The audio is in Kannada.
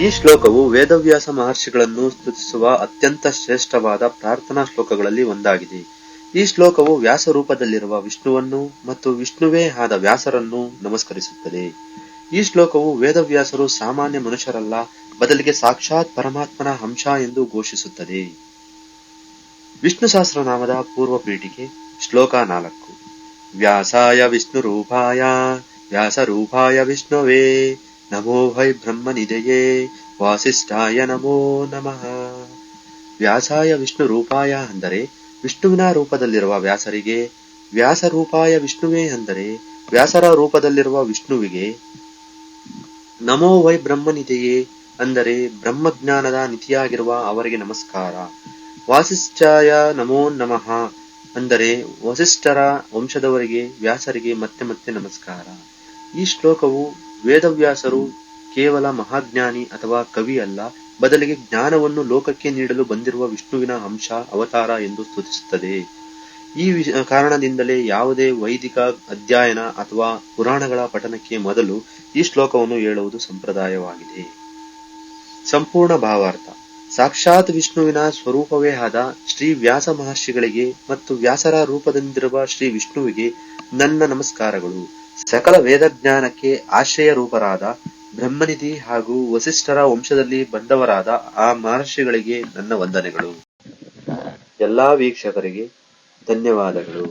ಈ ಶ್ಲೋಕವು ವೇದವ್ಯಾಸ ಮಹರ್ಷಿಗಳನ್ನು ಸ್ತುತಿಸುವ ಅತ್ಯಂತ ಶ್ರೇಷ್ಠವಾದ ಪ್ರಾರ್ಥನಾ ಶ್ಲೋಕಗಳಲ್ಲಿ ಒಂದಾಗಿದೆ. ಈ ಶ್ಲೋಕವು ವ್ಯಾಸ ರೂಪದಲ್ಲಿರುವ ವಿಷ್ಣುವನ್ನು ಮತ್ತು ವಿಷ್ಣುವೇ ಆದ ವ್ಯಾಸರನ್ನು ನಮಸ್ಕರಿಸುತ್ತದೆ. ಈ ಶ್ಲೋಕವು ವೇದವ್ಯಾಸರು ಸಾಮಾನ್ಯ ಮನುಷ್ಯರಲ್ಲ, ಬದಲಿಗೆ ಸಾಕ್ಷಾತ್ ಪರಮಾತ್ಮನ ಅಂಶ ಎಂದು ಘೋಷಿಸುತ್ತದೆ. ವಿಷ್ಣು ಸಹಸ್ರನಾಮದ ಪೂರ್ವ ಪೀಠಿಕೆ ಶ್ಲೋಕ ನಾಲ್ಕು. ವ್ಯಾಸಾಯ ವಿಷ್ಣು ರೂಪಾಯ ವ್ಯಾಸ ರೂಪಾಯ ವಿಷ್ಣುವೇ. ನಮೋ ವೈ ಬ್ರಹ್ಮನಿದಯೇ ವಾಸಿಷ್ಠಾಯ ನಮೋ ನಮಃ ವ್ಯಾಸಾಯ ವಿಷ್ಣು ರೂಪಾಯ ಅಂದರೆ ವಿಷ್ಣುವಿನ ರೂಪದಲ್ಲಿರುವ ವ್ಯಾಸರಿಗೆ ವ್ಯಾಸ ರೂಪಾಯ ವಿಷ್ಣುವೇ ಅಂದರೆ ವ್ಯಾಸರ ರೂಪದಲ್ಲಿರುವ ವಿಷ್ಣುವಿಗೆ ನಮೋ ವೈ ಬ್ರಹ್ಮನಿದೆಯೇ ಅಂದರೆ ಬ್ರಹ್ಮಜ್ಞಾನದ ನಿಧಿಯಾಗಿರುವ ಅವರಿಗೆ ನಮಸ್ಕಾರ. ವಾಸಿಷ್ಠಾಯ ನಮೋ ನಮಃ ಅಂದರೆ ವಸಿಷ್ಠರ ವಂಶದವರಿಗೆ, ವ್ಯಾಸರಿಗೆ ಮತ್ತೆ ಮತ್ತೆ ನಮಸ್ಕಾರ. ಈ ಶ್ಲೋಕವು ವೇದವ್ಯಾಸರು ಕೇವಲ ಮಹಾಜ್ಞಾನಿ ಅಥವಾ ಕವಿ ಅಲ್ಲ, ಬದಲಿಗೆ ಜ್ಞಾನವನ್ನು ಲೋಕಕ್ಕೆ ನೀಡಲು ಬಂದಿರುವ ವಿಷ್ಣುವಿನ ಅಂಶ, ಅವತಾರ ಎಂದು ಸ್ತುತಿಸುತ್ತದೆ. ಈ ಕಾರಣದಿಂದಲೇ ಯಾವುದೇ ವೈದಿಕ ಅಧ್ಯಯನ ಅಥವಾ ಪುರಾಣಗಳ ಪಠನಕ್ಕೆ ಮೊದಲು ಈ ಶ್ಲೋಕವನ್ನು ಹೇಳುವುದು ಸಂಪ್ರದಾಯವಾಗಿದೆ. ಸಂಪೂರ್ಣ ಭಾವಾರ್ಥ. ಸಾಕ್ಷಾತ್ ವಿಷ್ಣುವಿನ ಸ್ವರೂಪವೇ ಆದ ಶ್ರೀ ವ್ಯಾಸ ಮಹರ್ಷಿಗಳಿಗೆ ಮತ್ತು ವ್ಯಾಸರ ರೂಪದಿಂದಿರುವ ಶ್ರೀ ವಿಷ್ಣುವಿಗೆ ನನ್ನ ನಮಸ್ಕಾರಗಳು. ಸಕಲ ವೇದಜ್ಞಾನಕ್ಕೆ ಆಶ್ರಯ ರೂಪರಾದ ಬ್ರಹ್ಮನಿಧಿ ಹಾಗೂ ವಸಿಷ್ಠರ ವಂಶದಲ್ಲಿ ಬಂದವರಾದ ಆ ಮಹರ್ಷಿಗಳಿಗೆ ನನ್ನ ವಂದನೆಗಳು. ಎಲ್ಲಾ ವೀಕ್ಷಕರಿಗೆ ಧನ್ಯವಾದಗಳು.